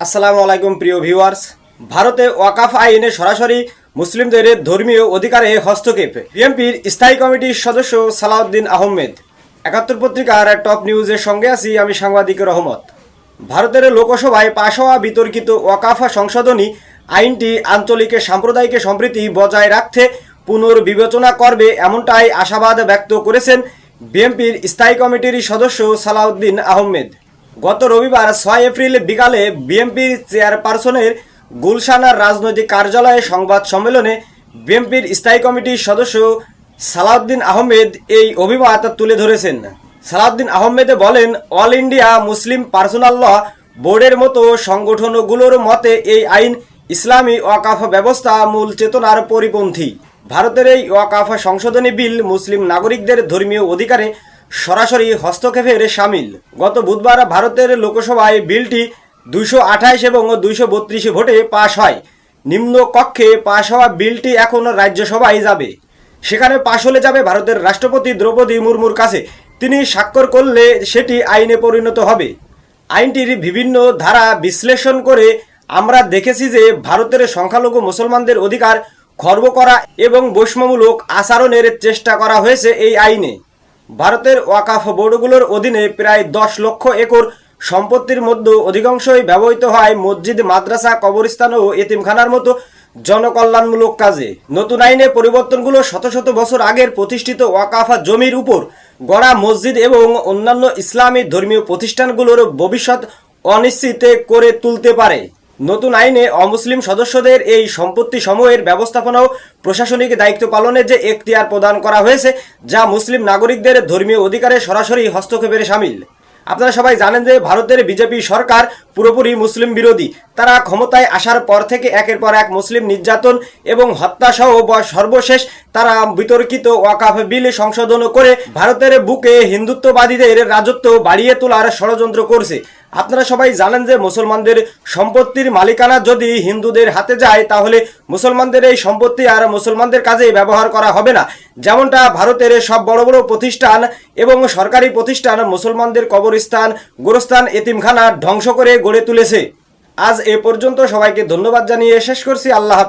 আসসালামু আলাইকুম, প্রিয় ভিউয়ার্স। ভারতে ওয়াকাফ আইনে সরাসরি মুসলিমদের ধর্মীয় অধিকারে হস্তক্ষেপ বিএনপির স্থায়ী কমিটির সদস্য সালাউদ্দিন আহমেদ। একাত্তর পত্রিকার টপ নিউজের সঙ্গে আছি আমি সাংবাদিক রহমত। ভারতের লোকসভায় পাশ হওয়া বিতর্কিত ওয়াকাফা সংশোধনী আইনটি আঞ্চলিক সাম্প্রদায়িক সম্প্রীতি বজায় রাখতে পুনর্বিবেচনা করবে এমনটাই আশাবাদ ব্যক্ত করেছেন বিএনপির স্থায়ী কমিটির সদস্য সালাউদ্দিন আহমেদ। গত রবিবার ছয় এপ্রিল বিকালে বিএনপির চেয়ারপারসনের গুলশানার রাজনৈতিক কার্যালয়ে সংবাদ সম্মেলনে বিএনপির স্থায়ী কমিটির সদস্য সালাউদ্দিন আহমেদ এই অভিমত তুলে ধরেছেন। সালাউদ্দিন আহমেদ বলেন, All India Muslim personal law বোর্ডের মতো সংগঠনগুলোর মতে এই আইন ইসলামী ওয়াকাফ ব্যবস্থা মূল চেতনার পরিপন্থী। ভারতের এই ওয়াকাফ সংশোধনী বিল মুসলিম নাগরিকদের ধর্মীয় অধিকারে সরাসরি হস্তক্ষেপের সামিল। গত বুধবার ভারতের লোকসভায় বিলটি দুইশো আঠাইশ এবং দুইশো বত্রিশ ভোটে পাশ হয়। নিম্ন কক্ষে পাশ হওয়া বিলটি এখন রাজ্যসভায় যাবে। সেখানে পাশ হলে যাবে ভারতের রাষ্ট্রপতি দ্রৌপদী মুর্মুর কাছে। তিনি স্বাক্ষর করলে সেটি আইনে পরিণত হবে। আইনটির বিভিন্ন ধারা বিশ্লেষণ করে আমরা দেখেছি যে ভারতের সংখ্যালঘু মুসলমানদের অধিকার খর্ব করা এবং বৈষম্যমূলক আচরণের চেষ্টা করা হয়েছে এই আইনে। ভারতের ওয়াকাফ বোর্ডগুলোর অধীনে প্রায় দশ লক্ষ একর সম্পত্তির মধ্যে অধিকাংশই ব্যবহৃত হয় মসজিদ, মাদ্রাসা, কবরস্থান ও এতিমখানার মতো জনকল্যাণমূলক কাজে। নতুন আইনে পরিবর্তনগুলো শত শত বছর আগের প্রতিষ্ঠিত ওয়াকাফা জমির উপর গড়া মসজিদ এবং অন্যান্য ইসলামী ধর্মীয় প্রতিষ্ঠানগুলোর ভবিষ্যৎ অনিশ্চিত করে তুলতে পারে। নতুন আইনে অমুসলিম সদস্যদের এই সম্পত্তি সমূহের ব্যবস্থাপনা ও প্রশাসনিক দায়িত্ব পালনে যে এখতিয়ার প্রদান করা হয়েছে, যা মুসলিম নাগরিকদের ধর্মীয় অধিকারে সরাসরি হস্তক্ষেপের সামিল। আপনারা সবাই জানেন যে ভারতের বিজেপি সরকার পুরোপুরি মুসলিম বিরোধী। তারা ক্ষমতায় আসার পর থেকে একের পর এক মুসলিম নির্যাতন এবং হত্যা সহ সর্বশেষ তারা বিতর্কিত ওয়াকাফ বিল সংশোধন করে ভারতের বুকে হিন্দুত্ববাদীদের রাজত্ব বাড়িয়ে তোলার ষড়যন্ত্র করছে। আপনারা সবাই জানেন যে মুসলমানদের সম্পত্তির মালিকানা যদি হিন্দুদের হাতে যায়, তাহলে মুসলমানদের এই সম্পত্তি আর মুসলমানদের কাজে ব্যবহার করা হবে না। যেমনটা ভারতের সব বড় বড় প্রতিষ্ঠান এবং সরকারি প্রতিষ্ঠান মুসলমানদের কবরস্থান, গোরস্থান, এতিমখানা ধ্বংস করে গড়ে তুলেছে। আজ এ পর্যন্ত সবাইকে ধন্যবাদ জানিয়ে শেষ করছি। আল্লাহ হাফেজ।